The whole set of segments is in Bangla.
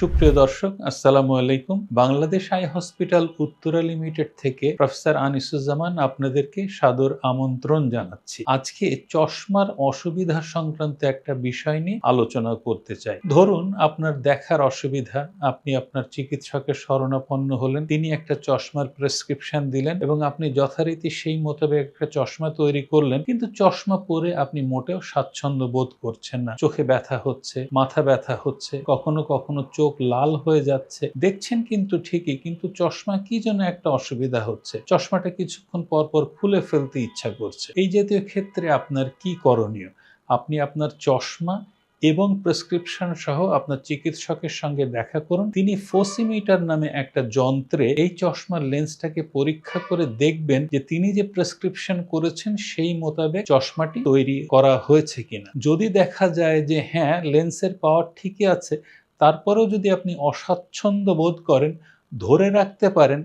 সুপ্রিয় দর্শক, আসসালামু আলাইকুম। Bangladesh eye hospital Uttara limited থেকে প্রফেসর আনিসুজ্জামান আপনাদেরকে সাদর আমন্ত্রণ জানাচ্ছি। আজকে চশমার অসুবিধা সংক্রান্ত একটা বিষয় নিয়ে আলোচনা করতে চাই। ধরুন আপনার দেখার অসুবিধা, আপনি আপনার চিকিৎসকের শরণাপন্ন হলেন, তিনি একটা চশমার প্রেসক্রিপশন দিলেন এবং আপনি যথারীতি সেই মোতাবেক একটা চশমা তৈরি করলেন, কিন্তু চশমা পরে আপনি মোটেও স্বাচ্ছন্দ্য বোধ করছেন না। চোখে ব্যথা হচ্ছে, মাথা ব্যথা হচ্ছে, কখনো কখনো চোখ লাল হয়ে যাচ্ছে। দেখছেন কিন্তু ঠিকই, কিন্তু চশমা কি যেন একটা অসুবিধা হচ্ছে। চশমাটা কিছুক্ষণ পর পর খুলে ফেলতে ইচ্ছা করছে। এই জাতীয় ক্ষেত্রে আপনার কি করণীয়? আপনি আপনার চশমা এবং প্রেসক্রিপশন সহ আপনার চিকিৎসকের সঙ্গে দেখা করুন। তিনি ফোসিমিটার নামে একটা যন্ত্রে এই চশমার লেন্সটাকে পরীক্ষা করে দেখবেন যে তিনি যে প্রেসক্রিপশন করেছেন সেই মোতাবেক চশমাটি তৈরি করা হয়েছে কিনা। যদি দেখা যায় যে হ্যাঁ লেন্সের পাওয়ার ঠিকই আছে তারপরেও যদি আপনি অস্বাচ্ছন্দ্য বোধ করেন, ধরে রাখতে পারেন,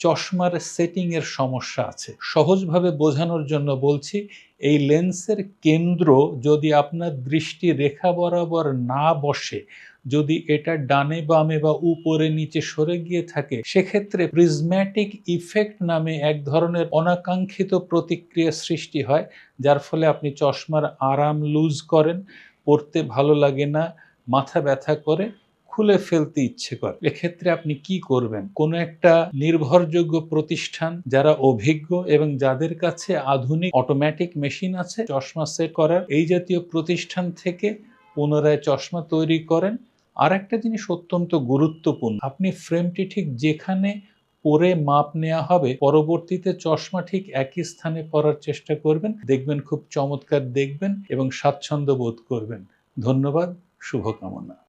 চশমার সেটিং এর সমস্যা আছে। সহজভাবে বোঝানোর জন্য বলছি, এই লেন্সের কেন্দ্র যদি আপনার দৃষ্টি রেখা বরাবর না বসে, যদি এটা ডানে বামে বা উপরে নিচে সরে গিয়ে থাকে, সেক্ষেত্রে প্রিজম্যাটিক ইফেক্ট নামে এক ধরনের অনাকাঙ্ক্ষিত প্রতিক্রিয়া সৃষ্টি হয়, যার ফলে আপনি চশমার আরাম লুজ করেন, পড়তে ভালো লাগে না মাথা ব্যথা করে খুলে ফেলতে ইচ্ছে করে। এক্ষেত্রে আপনি কি করবেন? কোনো একটা নির্ভরযোগ্য প্রতিষ্ঠান যারা অভিজ্ঞ এবং যাদের কাছে আধুনিক অটোমেটিক মেশিন আছে, চশমা সেট করার, এই জাতীয় প্রতিষ্ঠান থেকে পুনরায় চশমা তৈরি করেন। আর একটা জিনিস অত্যন্ত গুরুত্বপূর্ণ, আপনি ফ্রেমটি ঠিক যেখানে পরে মাপ নেওয়া হবে, পরবর্তীতে চশমা ঠিক একই স্থানে পরার চেষ্টা করবেন। দেখবেন খুব চমৎকার দেখবেন এবং স্বাচ্ছন্দ্য বোধ করবেন। ধন্যবাদ। শুভকামনা।